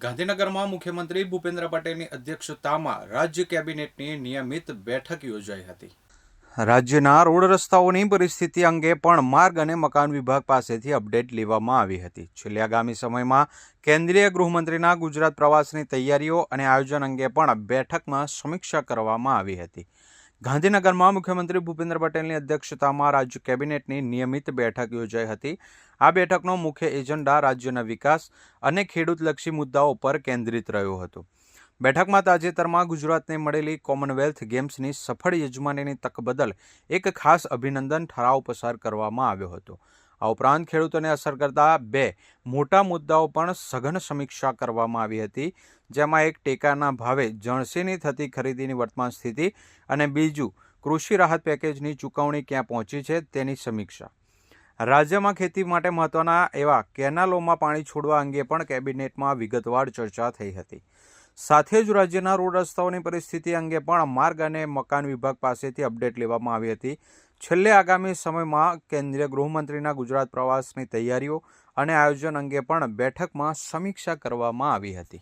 ગાંધીનગરમાં મુખ્યમંત્રી ભૂપેન્દ્ર પટેલની અધ્યક્ષતામાં રાજ્ય કેબિનેટની નિયમિત બેઠક યોજાઈ હતી. રાજ્યના રોડ રસ્તાઓની પરિસ્થિતિ અંગે પણ માર્ગ અને મકાન વિભાગ પાસેથી અપડેટ લેવામાં આવી હતી. છેલ્લે આગામી સમયમાં કેન્દ્રીય ગૃહમંત્રીના ગુજરાત પ્રવાસની તૈયારીઓ અને આયોજન અંગે પણ બેઠકમાં સમીક્ષા કરવામાં આવી હતી. ગાંધીનગરમાં મુખ્યમંત્રી ભૂપેન્દ્ર પટેલની અધ્યક્ષતામાં રાજ્ય કેબિનેટની નિયમિત બેઠક યોજાઈ હતી. આ બેઠકનો મુખ્ય એજન્ડા રાજ્યના વિકાસ અને ખેડૂતલક્ષી મુદ્દાઓ પર કેન્દ્રિત રહ્યો હતો. બેઠકમાં તાજેતરમાં ગુજરાતને મળેલી કોમનવેલ્થ ગેમ્સની સફળ યજમાનીની તક બદલ એક ખાસ અભિનંદન ઠરાવ પસાર કરવામાં આવ્યો હતો. આ ઉપરાંત ખેડૂતોને અસર કરતા બે મોટા મુદ્દાઓ પણ સઘન સમીક્ષા કરવામાં આવી હતી, જેમાં એક ટેકાના ભાવે જણસીની થતી ખરીદીની વર્તમાન સ્થિતિ અને બીજું કૃષિ રાહત પેકેજની ચૂકવણી ક્યાં પહોંચી છે તેની સમીક્ષા. રાજ્યમાં ખેતી માટે મહત્વના એવા કેનાલોમાં પાણી છોડવા અંગે પણ કેબિનેટમાં વિગતવાર ચર્ચા થઈ હતી. સાથે જ રાજ્યના રોડ રસ્તાઓની પરિસ્થિતિ અંગે પણ માર્ગ અને મકાન વિભાગ પાસેથી અપડેટ લેવામાં આવી હતી. છેલ્લે આગામી સમયમાં કેન્દ્રીય ગૃહમંત્રીના ગુજરાત પ્રવાસની તૈયારીઓ અને આયોજન અંગે પણ બેઠકમાં સમીક્ષા કરવામાં આવી હતી.